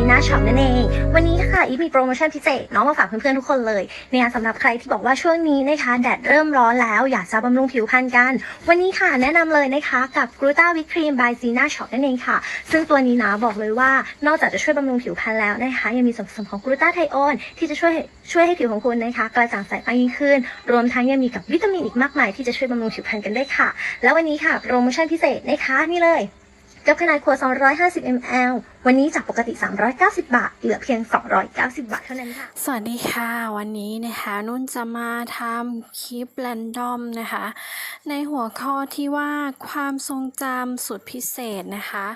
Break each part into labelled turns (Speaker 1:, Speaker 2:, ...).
Speaker 1: ีน่าช็อปนั่นเอง วันนี้ค่ะอีฟมีโปรโมชั่นพิเศษเน้องมาฝากเพื่อนๆทุกคนเลยเนี่ยสำหรับใครที่บอกว่าช่วงนี้นะคะแดดเริ่มร้อนแล้วอยากจะบำรุงผิวพรรณกัน วันนี้ค่ะแนะนำเลยนะคะกับกรูต้าวิครีมบายซีน่าช็อปนั่นเองค่ะ ซึ่งตัวนี้นะบอกเลยว่านอกจากจะช่วยบำรุงผิวพรรณแล้วนะคะ ยังมีส่วนผสมของกรูต้าไทโอนที่จะช่วยช่วยให้ผิวของคุณนะคะ กระจ่างใสมากยิ่งขึ้น รวมทั้งยังมีกับวิตามินอีกมากมายที่จะช่วยบำรุงผิวพรรณกันด้วยค่ะ แล้ววันนี้ค่ะโปรโมชั่นพิเศษนะคะนี่เลย กับขนาดขวด 250 ml วันนี้จากปกติ 390 บาท เหลือเพียง 290 บาทเท่านั้นค่ะ
Speaker 2: สวัสดีค่ะ วันนี้นะคะนุ่นจะมาทำคลิปแรนดอมนะคะ ในหัวข้อที่ว่าความทรงจำสุดพิเศษนะคะ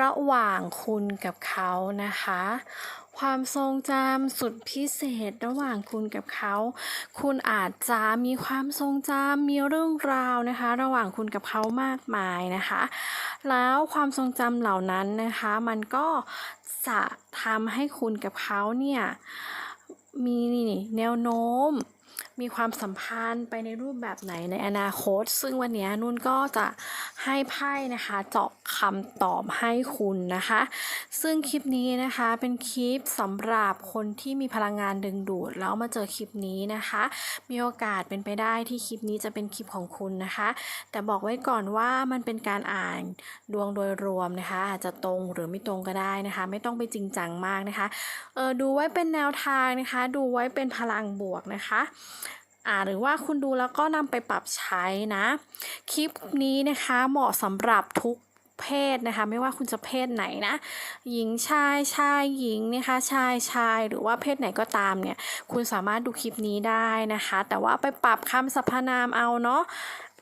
Speaker 2: ระหว่างคุณกับเขานะคะ ความทรงจำสุดพิเศษระหว่างคุณกับเขา คุณอาจจะมีความทรงจำมีเรื่องราวนะคะ ระหว่างคุณกับเขามากมายนะคะ แล้วความทรงจำเหล่านั้นนะคะ มันก็จะทำให้คุณกับเขาเนี่ยมีแนวโน้ม มีความสัมพันธ์ไปในรูปแบบไหนในอนาคต ซึ่งวันนี้นุ่นก็จะให้ไพ่นะคะเจาะคำตอบให้คุณนะคะ ซึ่งคลิปนี้นะคะเป็นคลิปสำหรับคนที่มีพลังงานดึงดูดแล้วมาเจอคลิปนี้นะคะ มีโอกาสเป็นไปได้ที่คลิปนี้จะเป็นคลิปของคุณนะคะ แต่บอกไว้ก่อนว่ามันเป็นการอ่านดวงโดยรวมนะคะ อาจจะตรงหรือไม่ตรงก็ได้นะคะ ไม่ต้องไปจริงจังมากนะคะเออดูไว้เป็นแนวทางนะคะ ดูไว้เป็นพลังบวกนะคะ อ่าหรือว่าคุณดูแล้วก็นำไปปรับใช้นะ คลิปนี้นะคะเหมาะสำหรับทุกเพศนะคะไม่ว่าคุณจะเพศไหนนะ หญิงชายชายหญิงนะคะชายชายหรือว่าเพศไหนก็ตามเนี่ย คุณสามารถดูคลิปนี้ได้นะคะ แต่ว่าไปปรับคำสรรพนามเอาเนาะ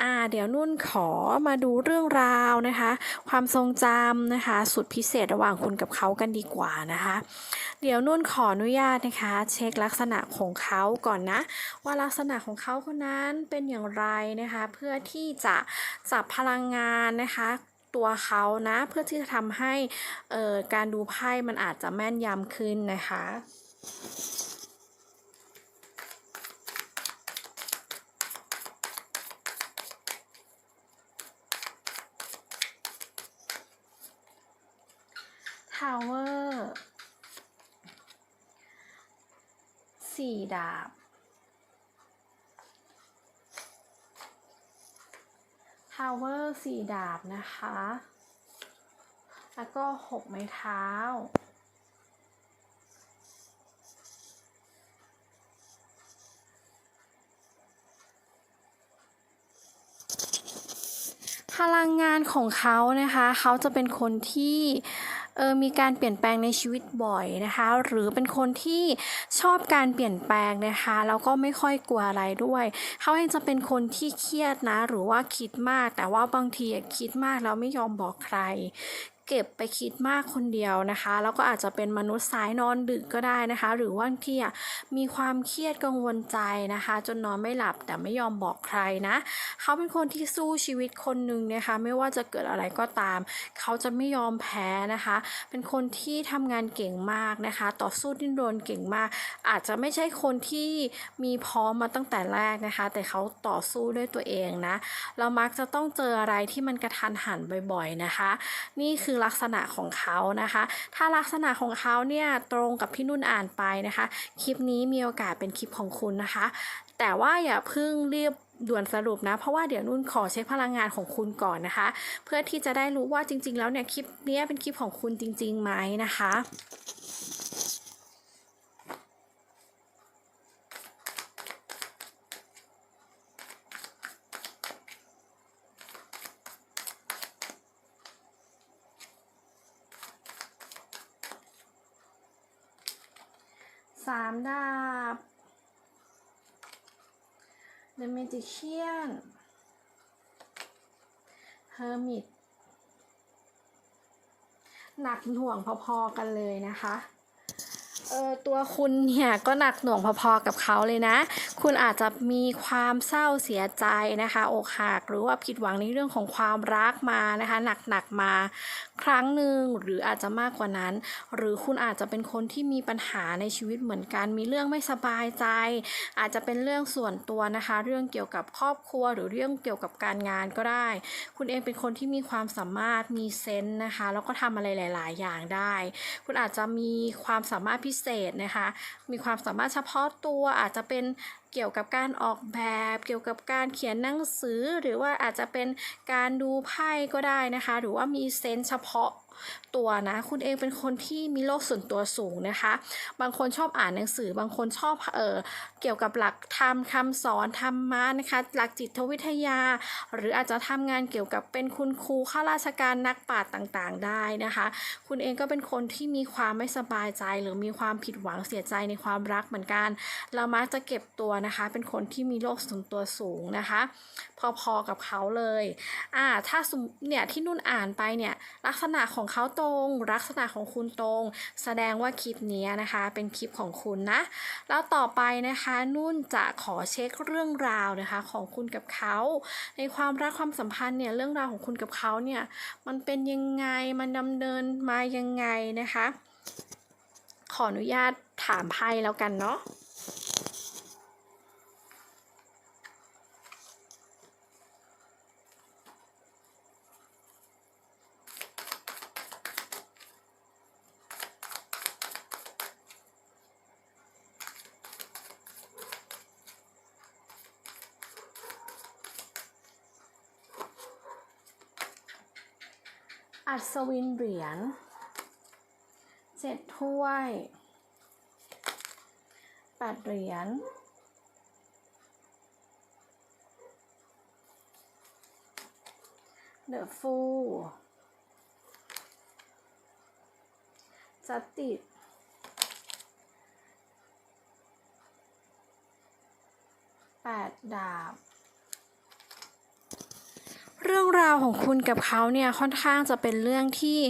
Speaker 2: อ่าเดี๋ยวนุ่นขอมาดูเรื่องราวนะคะ ความทรงจำนะคะ สุดพิเศษระหว่างคุณกับเขากันดีกว่านะคะ เดี๋ยวนุ่นขออนุญาตนะคะ เช็คลักษณะของเขาก่อนนะ ว่าลักษณะของเขาคนนั้นเป็นอย่างไรนะคะ เพื่อที่จะจับพลังงานนะคะตัวเขานะเพื่อที่จะทำให้เอ่อการดูไพ่มันอาจจะแม่นยำขึ้นนะคะ ทาวเวอร์สี่ดาบทาวเวอร์สี่ดาบนะคะ แล้วก็หกไม้เท้าพลังงานของเขานะคะ เขาจะเป็นคนที่ เออมีการเปลี่ยนแปลงในชีวิตบ่อยนะคะ หรือเป็นคนที่ชอบการเปลี่ยนแปลงนะคะแล้วก็ไม่ค่อยกลัวอะไรด้วย เขาเองจะเป็นคนที่เครียดนะ หรือว่าคิดมาก แต่ว่าบางทีคิดมากแล้วไม่ยอมบอกใคร เก็บไปคิดมากคนเดียวนะคะ แล้วก็อาจจะเป็นมนุษย์สายนอนดึกก็ได้นะคะ หรือว่างทีอะมีความเครียดกังวลใจนะคะ จนนอนไม่หลับแต่ไม่ยอมบอกใครนะ เขาเป็นคนที่สู้ชีวิตคนหนึ่งนะคะ ไม่ว่าจะเกิดอะไรก็ตาม เขาจะไม่ยอมแพ้นะคะ เป็นคนที่ทำงานเก่งมากนะคะ ต่อสู้ดิ้นรนเก่งมาก อาจจะไม่ใช่คนที่มีพร้อมมาตั้งแต่แรกนะคะ แต่เขาต่อสู้ด้วยตัวเองนะ เรามักจะต้องเจออะไรที่มันกระทันหันบ่อย ๆนะคะ นี่คือลักษณะของเขานะคะ ถ้าลักษณะของเขาเนี่ยตรงกับพี่นุ่นอ่านไปนะคะ คลิปนี้มีโอกาสเป็นคลิปของคุณนะคะ แต่ว่าอย่าเพิ่งรีบด่วนสรุปนะ เพราะว่าเดี๋ยวนุ่นขอเช็คพลังงานของคุณก่อนนะคะ เพื่อที่จะได้รู้ว่าจริง ๆ แล้วเนี่ยคลิปนี้เป็นคลิปของคุณจริงๆไหมนะคะ สามดาบ The Magician Hermit หนักหน่วงพอๆกันเลยนะคะ เออตัวคุณเนี่ยก็หนักหน่วงพอๆกับเขาเลยนะ คุณอาจจะมีความเศร้าเสียใจนะคะอกหักหรือว่าผิดหวังในเรื่องของความรักมานะคะหนักๆมาครั้งหนึ่งหรืออาจจะมากกว่านั้น หรือคุณอาจจะเป็นคนที่มีปัญหาในชีวิตเหมือนกัน มีเรื่องไม่สบายใจ อาจจะเป็นเรื่องส่วนตัวนะคะ เรื่องเกี่ยวกับครอบครัว หรือเรื่องเกี่ยวกับการงานก็ได้ คุณเองเป็นคนที่มีความสามารถมีเซนส์นะคะ แล้วก็ทำอะไรหลาย ๆ อย่างได้ คุณอาจจะมีความสามารถพิเศษนะคะ มีความสามารถเฉพาะตัวอาจจะเป็นเกี่ยวกับการออกแบบ เกี่ยวกับการเขียนหนังสือ หรือว่าอาจจะเป็นการดูไพ่ก็ได้นะคะ หรือว่ามีเซนส์เฉพาะ ตัวนะ คุณเองเป็นคนที่มีโลกส่วนตัวสูงนะคะ บางคนชอบอ่านหนังสือ บางคนชอบเออเกี่ยวกับหลักธรรมคำสอนธรรมะนะคะ หลักจิตวิทยา หรืออาจจะทำงานเกี่ยวกับเป็นคุณครูข้าราชการนักปราชญ์ต่างๆ ได้นะคะ คุณเองก็เป็นคนที่มีความไม่สบายใจ หรือมีความผิดหวังเสียใจในความรักเหมือนกัน เรามักจะเก็บตัวนะคะ เป็นคนที่มีโลกส่วนตัวสูงนะคะ พอๆกับเขาเลยอ่าถ้าเนี่ยที่นุ่นอ่านไปเนี่ยลักษณะของเขาตรง ลักษณะของคุณตรง แสดงว่าคลิปนี้นะคะเป็นคลิปของคุณนะ แล้วต่อไปนะคะ นุ่นจะขอเช็คเรื่องราวนะคะของคุณกับเขา ในความรักความสัมพันธ์เนี่ยเรื่องราวของคุณกับเขาเนี่ยมันเป็นยังไงมันดำเนินมายังไงนะคะ ขออนุญาตถามไพ่แล้วกันเนาะ อัศวินเหรียญเจ็ดถ้วยแปดเหรียญเดอะฟูจัตติดแปดดาบ เรื่องราวของคุณกับเขาเนี่ยค่อนข้างจะเป็นเรื่องที่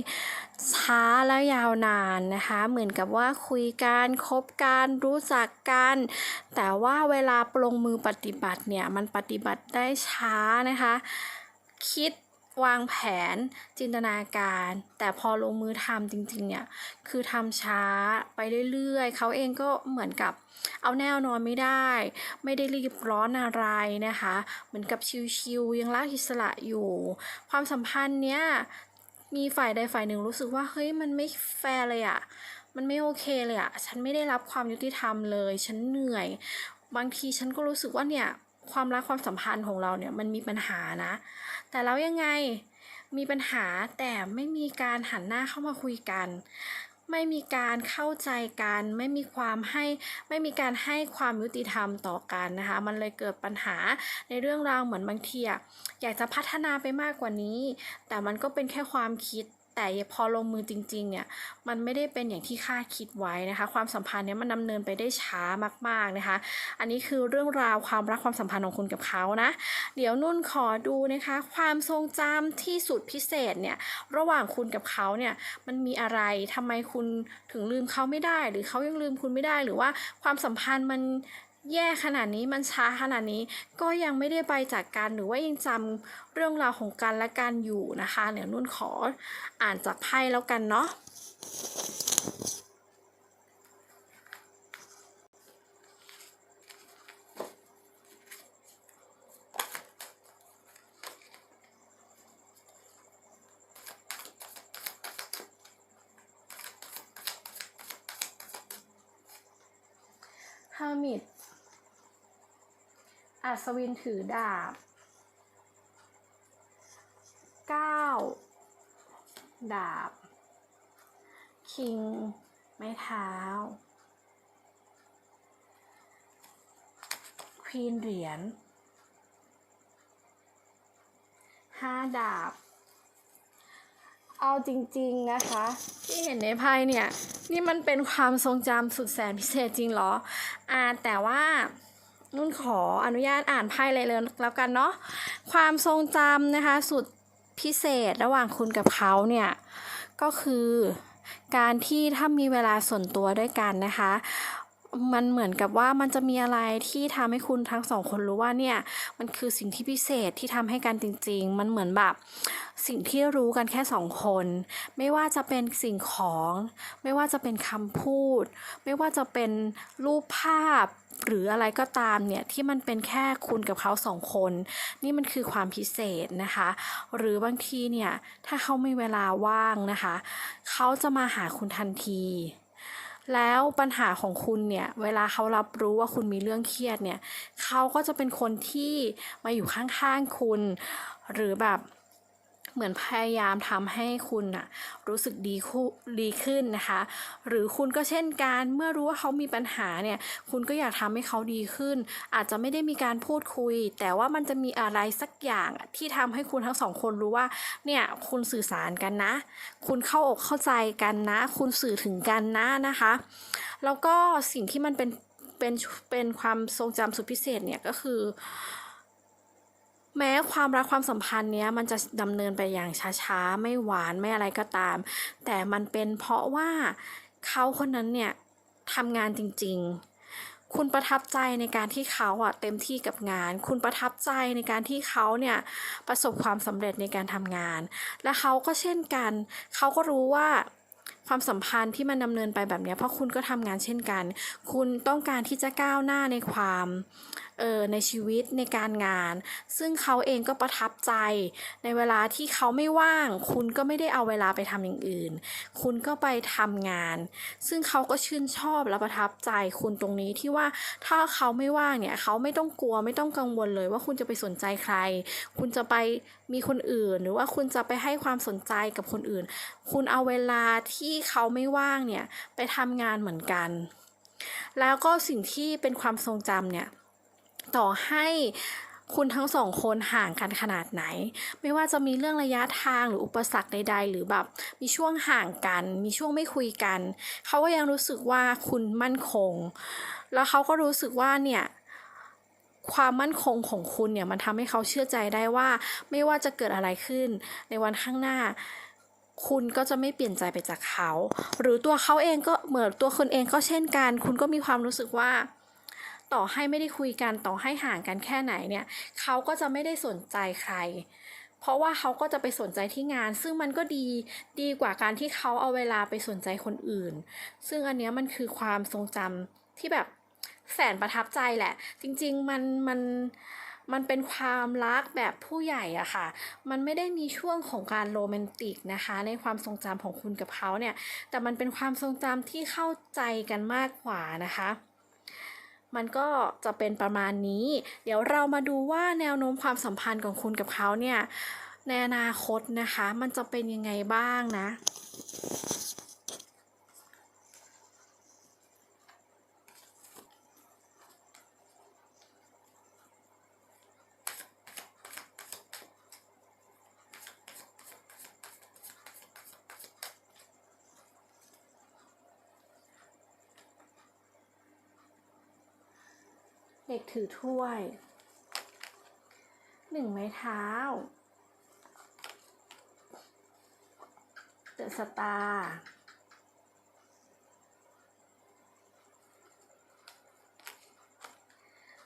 Speaker 2: ช้าและยาวนานนะคะ เหมือนกับว่าคุยกันคบกันรู้จักกัน แต่ว่าเวลาปลงมือปฏิบัติเนี่ยมันปฏิบัติได้ช้านะคะ คิด วางแผนจินตนาการ แต่พอลงมือทำจริงๆเนี่ยคือทำช้าไปเรื่อยๆเขาเองก็เหมือนกับเอาแนวนอนไม่ได้ ไม่ได้รีบร้อนอะไรนะคะ เหมือนกับชิวๆยังรักอิสระอยู่ ความสัมพันธ์เนี้ยมีฝ่ายใดฝ่ายหนึ่งรู้สึกว่าเฮ้ยมันไม่แฟร์เลยอะมันไม่โอเคเลยอะฉันไม่ได้รับความยุติธรรมเลย ฉันเหนื่อย บางทีฉันก็รู้สึกว่าเนี่ย ความรักความสัมพันธ์ของเราเนี่ยมันมีปัญหานะ แต่แล้วยังไงมีปัญหาแต่ไม่มีการหันหน้าเข้ามาคุยกัน ไม่มีการเข้าใจกัน ไม่มีความให้ไม่มีการให้ความยุติธรรมต่อกันนะคะมันเลยเกิดปัญหาในเรื่องราวเหมือนบางทีอะอยากจะพัฒนาไปมากกว่านี้ แต่มันก็เป็นแค่ความคิด แต่พอลงมือจริงๆเนี่ยมันไม่ได้เป็นอย่างที่คาดคิดไว้นะคะ ความสัมพันธ์เนี้ยมันดำเนินไปได้ช้ามากๆนะคะ อันนี้คือเรื่องราวความรักความสัมพันธ์ของคุณกับเขานะ เดี๋ยวนุ่นขอดูนะคะ ความทรงจำที่สุดพิเศษเนี่ยระหว่างคุณกับเขาเนี่ยมันมีอะไรทำไมคุณถึงลืมเขาไม่ได้ หรือเขายังลืมคุณไม่ได้ หรือว่าความสัมพันธ์มัน แย่ขนาดนี้มันช้าขนาดนี้ก็ยังไม่ได้ไปจากกันหรือว่ายังจำเรื่องราวของกันและกันอยู่นะคะเดี๋ยวนุ่นขออ่านจากไพ่แล้วกันเนาะฮามิด อัศวินถือดาบเก้าดาบ คิง ไม้เท้า ควีนเหรียญห้าดาบ เอาจริง ๆ นะคะ ที่เห็นในไพ่เนี่ย นี่มันเป็นความทรงจำสุดแสนพิเศษจริงเหรอ อ่า แต่ว่า นุ่นขออนุญาตอ่านไพ่เลยเลยแล้วกันเนาะความทรงจำนะคะ สุดพิเศษระหว่างคุณกับเขาเนี่ย ก็คือการที่ถ้ามีเวลาส่วนตัวด้วยกันนะคะ มันเหมือนกับว่ามันจะมีอะไรที่ทำให้คุณทั้งสองคนรู้ว่าเนี่ย มันคือสิ่งที่พิเศษที่ทำให้กันจริง ๆ มันเหมือนแบบสิ่งที่รู้กันแค่สองคน ไม่ว่าจะเป็นสิ่งของ ไม่ว่าจะเป็นคำพูด ไม่ว่าจะเป็นรูปภาพหรืออะไรก็ตามเนี่ยที่มันเป็นแค่คุณกับเขาสองคน นี่มันคือความพิเศษนะคะ หรือบางทีเนี่ยถ้าเขาไม่เวลาว่างนะคะ เขาจะมาหาคุณทันที แล้วปัญหาของคุณเนี่ย เวลาเขารับรู้ว่าคุณมีเรื่องเครียดเนี่ย เขาก็จะเป็นคนที่มาอยู่ข้างๆคุณ หรือแบบ เหมือนพยายามทำให้คุณน่ะรู้สึกดีคู่ดีขึ้นนะคะ หรือคุณก็เช่นกันเมื่อรู้ว่าเขามีปัญหาเนี่ย คุณก็อยากทำให้เขาดีขึ้น อาจจะไม่ได้มีการพูดคุย แต่ว่ามันจะมีอะไรสักอย่างที่ทำให้คุณทั้งสองคนรู้ว่า เนี่ยคุณสื่อสารกันนะ คุณเข้าอกเข้าใจกันนะ คุณสื่อถึงกันนะนะคะ แล้วก็สิ่งที่มันเป็นเป็นเป็นความทรงจำสุดพิเศษเนี่ยก็คือ แม้ความรักความสัมพันธ์เนี้ยมันจะดำเนินไปอย่างช้าๆ ไม่หวานไม่อะไรก็ตาม แต่มันเป็นเพราะว่าเขาคนนั้นเนี่ยทำงานจริง ๆ คุณประทับใจในการที่เขาอะเต็มที่กับงาน คุณประทับใจในการที่เขาเนี่ยประสบความสำเร็จในการทำงาน และเขาก็เช่นกัน เขาก็รู้ว่าความสัมพันธ์ที่มันดำเนินไปแบบเนี้ยเพราะคุณก็ทำงานเช่นกัน คุณต้องการที่จะก้าวหน้าในความ เออในชีวิตในการงาน ซึ่งเขาเองก็ประทับใจ ในเวลาที่เขาไม่ว่าง คุณก็ไม่ได้เอาเวลาไปทำอย่างอื่น คุณก็ไปทำงาน ซึ่งเขาก็ชื่นชอบและประทับใจคุณตรงนี้ที่ว่าถ้าเขาไม่ว่างเนี่ยเขาไม่ต้องกลัวไม่ต้องกังวลเลยว่าคุณจะไปสนใจใคร คุณจะไปมีคนอื่น หรือว่าคุณจะไปให้ความสนใจกับคนอื่น คุณเอาเวลาที่เขาไม่ว่างเนี่ยไปทำงานเหมือนกัน แล้วก็สิ่งที่เป็นความทรงจำเนี่ย ต่อให้คุณทั้งสองคนห่างกันขนาดไหน ไม่ว่าจะมีเรื่องระยะทางหรืออุปสรรคใด ๆ หรือแบบมีช่วงห่างกัน มีช่วงไม่คุยกัน เขาก็ยังรู้สึกว่าคุณมั่นคง แล้วเขาก็รู้สึกว่าเนี่ยความมั่นคงของคุณเนี่ยมันทำให้เขาเชื่อใจได้ว่า ไม่ว่าจะเกิดอะไรขึ้นในวันข้างหน้า คุณก็จะไม่เปลี่ยนใจไปจากเขา หรือตัวเขาเองก็เหมือนตัวคุณเองก็เช่นกัน คุณก็มีความรู้สึกว่า ต่อให้ไม่ได้คุยกันต่อให้ห่างกันแค่ไหนเนี่ยเขาก็จะไม่ได้สนใจใคร เพราะว่าเขาก็จะไปสนใจที่งาน ซึ่งมันก็ดีดีกว่าการที่เขาเอาเวลาไปสนใจคนอื่น ซึ่งอันเนี้ยมันคือความทรงจำที่แบบแสนประทับใจแหละ จริง ๆ มันมันมันเป็นความรักแบบผู้ใหญ่อะค่ะ มันไม่ได้มีช่วงของการโรแมนติกนะคะ ในความทรงจำของคุณกับเขาเนี่ย แต่มันเป็นความทรงจำที่เข้าใจกันมากกว่านะคะ มันก็จะเป็นประมาณนี้ เดี๋ยวเรามาดูว่าแนวโน้มความสัมพันธ์ของคุณกับเขาเนี่ยในอนาคตนะคะ มันจะเป็นยังไงบ้างนะ ถือถ้วยหนึ่งไม้เท้าเดอะสตาร์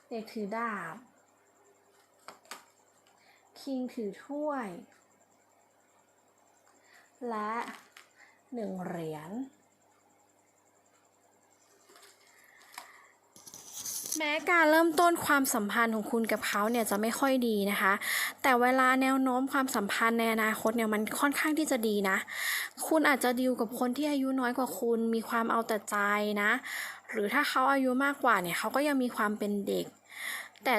Speaker 2: เด็กถือดาบ คิงถือถ้วย และหนึ่งเหรียญ แม้การเริ่มต้นความสัมพันธ์ของคุณกับเขาเนี่ยจะไม่ค่อยดีนะคะ แต่เวลาแนวโน้มความสัมพันธ์ในอนาคตเนี่ยมันค่อนข้างที่จะดีนะ คุณอาจจะดีลกับคนที่อายุน้อยกว่าคุณ มีความเอาแต่ใจนะ หรือถ้าเขาอายุมากกว่าเนี่ยเขาก็ยังมีความเป็นเด็ก แต่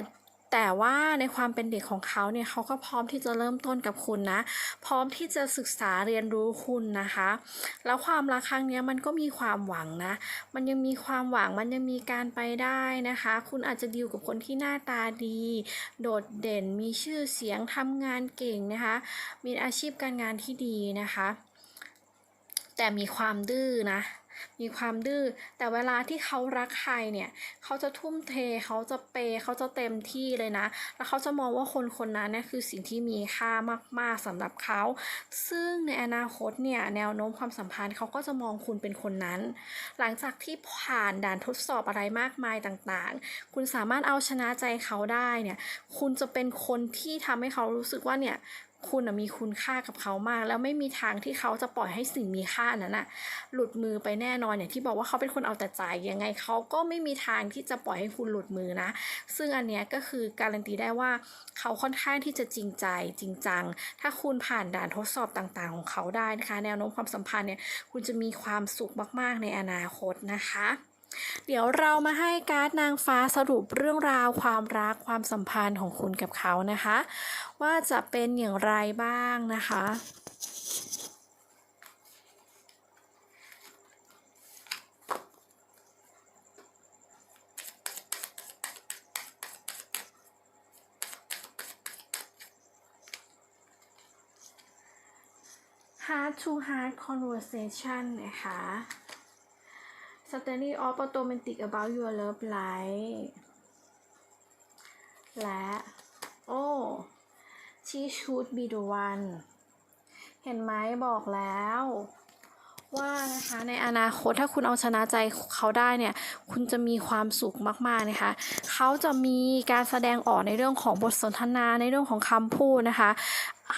Speaker 2: แต่ว่าในความเป็นเด็กของเขาเนี่ยเขาก็พร้อมที่จะเริ่มต้นกับคุณนะ พร้อมที่จะศึกษาเรียนรู้คุณนะคะ แล้วความรักครั้งนี้มันก็มีความหวังนะ มันยังมีความหวังมันยังมีการไปได้นะคะ คุณอาจจะดีลกับคนที่หน้าตาดี โดดเด่นมีชื่อเสียงทำงานเก่งนะคะ มีอาชีพการงานที่ดีนะคะ แต่มีความดื้อนะ มีความดื้อ แต่เวลาที่เขารักใครเนี่ยเขาจะทุ่มเทเขาจะเปย์เขาจะเต็มที่เลยนะ แล้วเขาจะมองว่าคนคนนั้นเนี่ยคือสิ่งที่มีค่ามาก ๆสำหรับเขา ซึ่งในอนาคตเนี่ยแนวโน้มความสัมพันธ์เขาก็จะมองคุณเป็นคนนั้น หลังจากที่ผ่านด่านทดสอบอะไรมากมายต่างๆ คุณสามารถเอาชนะใจเขาได้เนี่ย คุณจะเป็นคนที่ทำให้เขารู้สึกว่าเนี่ย คุณน่ะมีคุณค่ากับเขามาก แล้วไม่มีทางที่เขาจะปล่อยให้สิ่งมีค่านั้นน่ะหลุดมือไปแน่นอนอย่างที่บอกว่าเขาเป็นคนเอาแต่ใจยังไงเขาก็ไม่มีทางที่จะปล่อยให้คุณหลุดมือนะ ซึ่งอันเนี้ยก็คือการันตีได้ว่าเขาค่อนข้างที่จะจริงใจจริงจัง ถ้าคุณผ่านด่านทดสอบต่างๆ ของเขาได้นะคะ แนวโน้มความสัมพันธ์เนี่ยคุณจะมีความสุขมากๆในอนาคตนะคะ เดี๋ยวเรามาให้การ์ดนางฟ้าสรุปเรื่องราวความรักความสัมพันธ์ของคุณกับเขานะคะ ว่าจะเป็นอย่างไรบ้างนะคะ Heart to Heart Conversation นะคะ Study of Automatic about your love life และ โอ้ she should be the one เห็นไหมบอกแล้ว ว่านะคะในอนาคตถ้าคุณเอาชนะใจเขาได้เนี่ย คุณจะมีความสุขมากๆนะคะ เขาจะมีการแสดงออกในเรื่องของบทสนทนาในเรื่องของคำพูดนะคะ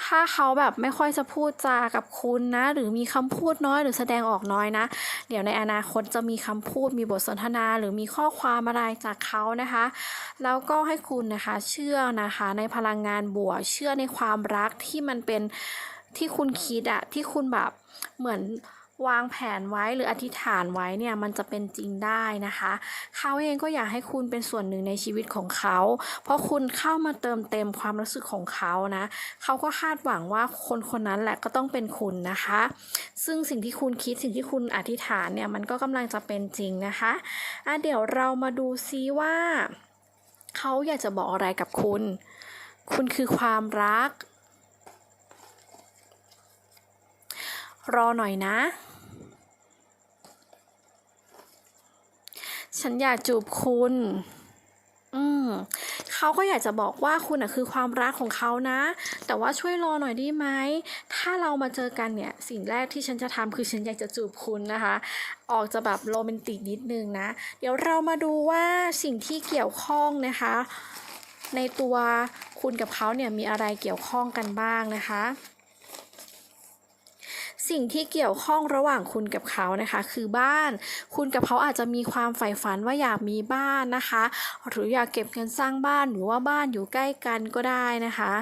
Speaker 2: ถ้าเขาแบบไม่ค่อยจะพูดจากับคุณนะ หรือมีคำพูดน้อยหรือแสดงออกน้อยนะ เดี๋ยวในอนาคตจะมีคำพูดมีบทสนทนาหรือมีข้อความอะไรจากเขานะคะ แล้วก็ให้คุณนะคะเชื่อนะคะในพลังงานบวกเชื่อในความรักที่มันเป็นที่คุณคิดอะที่คุณแบบเหมือน วางแผนไว้หรืออธิษฐานไว้เนี่ยมันจะเป็นจริงได้นะคะ เขาเองก็อยากให้คุณเป็นส่วนหนึ่งในชีวิตของเขา เพราะคุณเข้ามาเติมเต็มความรู้สึกของเขานะเขาก็คาดหวังว่าคนคนนั้นแหละก็ต้องเป็นคุณนะคะ ซึ่งสิ่งที่คุณคิดสิ่งที่คุณอธิษฐานเนี่ยมันก็กำลังจะเป็นจริงนะคะอะเดี๋ยวเรามาดูซิว่า เขาอยากจะบอกอะไรกับคุณ คุณคือความรักรอหน่อยนะ ฉันอยากจูบคุณ อืมเขาก็อยากจะบอกว่าคุณอะคือความรักของเขานะ แต่ว่าช่วยรอหน่อยได้ไหม ถ้าเรามาเจอกันเนี่ย สิ่งแรกที่ฉันจะทำคือฉันอยากจะจูบคุณนะคะ ออกจะแบบโรแมนติกนิดนึงนะ เดี๋ยวเรามาดูว่าสิ่งที่เกี่ยวข้องนะคะ ในตัวคุณกับเขาเนี่ยมีอะไรเกี่ยวข้องกันบ้างนะคะ สิ่งที่เกี่ยวข้องระหว่างคุณกับเขานะคะ คือบ้าน คุณกับเขาอาจจะมีความใฝ่ฝันว่าอยากมีบ้านนะคะ หรืออยากเก็บเงินสร้างบ้านหรือว่าบ้านอยู่ใกล้กันก็ได้นะคะ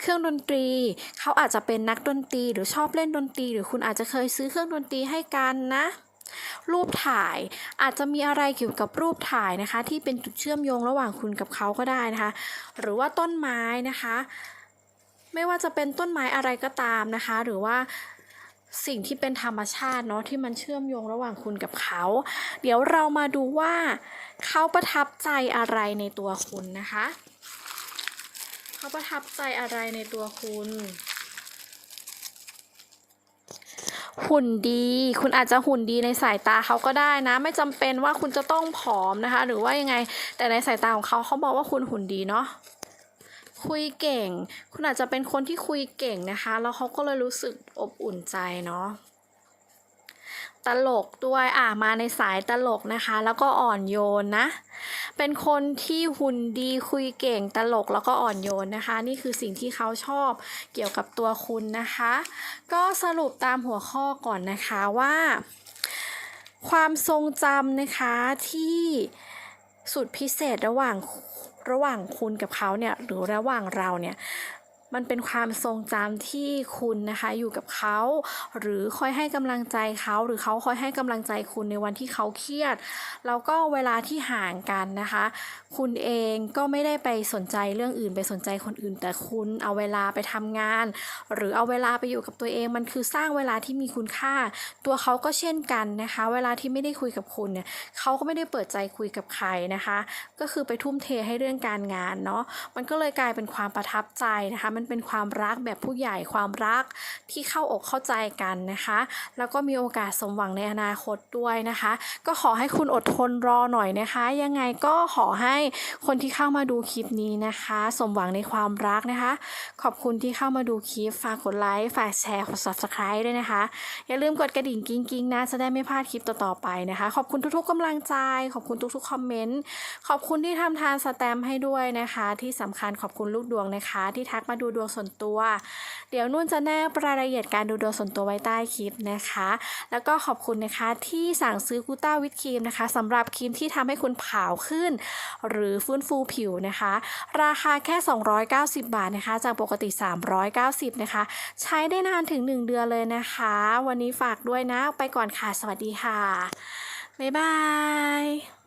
Speaker 2: เครื่องดนตรีเขาอาจจะเป็นนักดนตรีหรือชอบเล่นดนตรี หรือคุณอาจจะเคยซื้อเครื่องดนตรีให้กันนะ รูปถ่ายอาจจะมีอะไรเกี่ยวกับรูปถ่ายนะคะ ที่เป็นจุดเชื่อมโยงระหว่างคุณกับเขาก็ได้นะคะ หรือว่าต้นไม้นะคะ ไม่ว่าจะเป็นต้นไม้อะไรก็ตามนะคะ หรือว่าสิ่งที่เป็นธรรมชาติเนาะที่มันเชื่อมโยงระหว่างคุณกับเขา เดี๋ยวเรามาดูว่าเขาประทับใจอะไรในตัวคุณนะคะ เขาประทับใจอะไรในตัวคุณหุ่นดี คุณอาจจะหุ่นดีในสายตาเขาก็ได้นะ ไม่จำเป็นว่าคุณจะต้องผอมนะคะ หรือว่ายังไง แต่ในสายตาของเขาเขาบอกว่าคุณหุ่นดีเนาะ คุยเก่ง คุณอาจจะเป็นคนที่คุยเก่งนะคะ แล้วเขาก็เลยรู้สึกอบอุ่นใจเนาะตลกด้วยอ่ามาในสายตลกนะคะ แล้วก็อ่อนโยนนะ เป็นคนที่หุ่นดีคุยเก่งตลกแล้วก็อ่อนโยนนะคะ นี่คือสิ่งที่เขาชอบเกี่ยวกับตัวคุณนะคะ ก็สรุปตามหัวข้อก่อนนะคะว่า ความทรงจำนะคะที่สุดพิเศษระหว่าง ระหว่างคุณกับเขาเนี่ยหรือระหว่างเราเนี่ย มันเป็นความทรงจำที่คุณนะคะอยู่กับเขา หรือคอยให้กำลังใจเขาหรือเขาคอยให้กำลังใจคุณในวันที่เขาเครียด แล้วก็เวลาที่ห่างกันนะคะ คุณเองก็ไม่ได้ไปสนใจเรื่องอื่นไปสนใจคนอื่น แต่คุณเอาเวลาไปทำงาน หรือเอาเวลาไปอยู่กับตัวเองมันคือสร้างเวลาที่มีคุณค่า ตัวเขาก็เช่นกันนะคะ เวลาที่ไม่ได้คุยกับคุณเนี่ยเขาก็ไม่ได้เปิดใจคุยกับใครนะคะ ก็คือไปทุ่มเทให้เรื่องการงานเนาะมันก็เลยกลายเป็นความประทับใจนะคะมันเป็นความรักแบบผู้ใหญ่ความรักที่เข้าอกเข้าใจกันนะคะ แล้วก็มีโอกาสสมหวังในอนาคตด้วยนะคะ ก็ขอให้คุณอดทนรอหน่อยนะคะ ยังไงก็ขอให้คนที่เข้ามาดูคลิปนี้นะคะ สมหวังในความรักนะคะ ขอบคุณที่เข้ามาดูคลิปฝากกดไลค์ฝากแชร์กด subscribe ด้วยนะคะ อย่าลืมกดกระดิ่งกิ้งกิ้งๆนะจะได้ไม่พลาดคลิปต่อๆไปนะคะ ขอบคุณทุกๆกำลังใจ ขอบคุณทุกๆคอมเมนต์ขอบคุณที่ทำทานสแตมป์ให้ด้วยนะคะ ที่สำคัญขอบคุณลูกดวงนะคะ ที่ทักมาดูดวงส่วนตัว เดี๋ยวนุ่นจะแนบรายละเอียดการดูดวงส่วนตัวไว้ใต้คลิปนะคะ แล้วก็ขอบคุณนะคะที่สั่งซื้อกูต้าวิตครีมนะคะสำหรับครีมที่ทำให้คุณขาวขึ้น หรือฟื้นฟูผิวนะคะ ราคาแค่ 290 บาทนะคะ จากปกติ 390 นะคะ ใช้ได้นานถึง 1 เดือนเลยนะคะ วันนี้ฝากด้วยนะ ไปก่อนค่ะ สวัสดีค่ะ บ๊ายบาย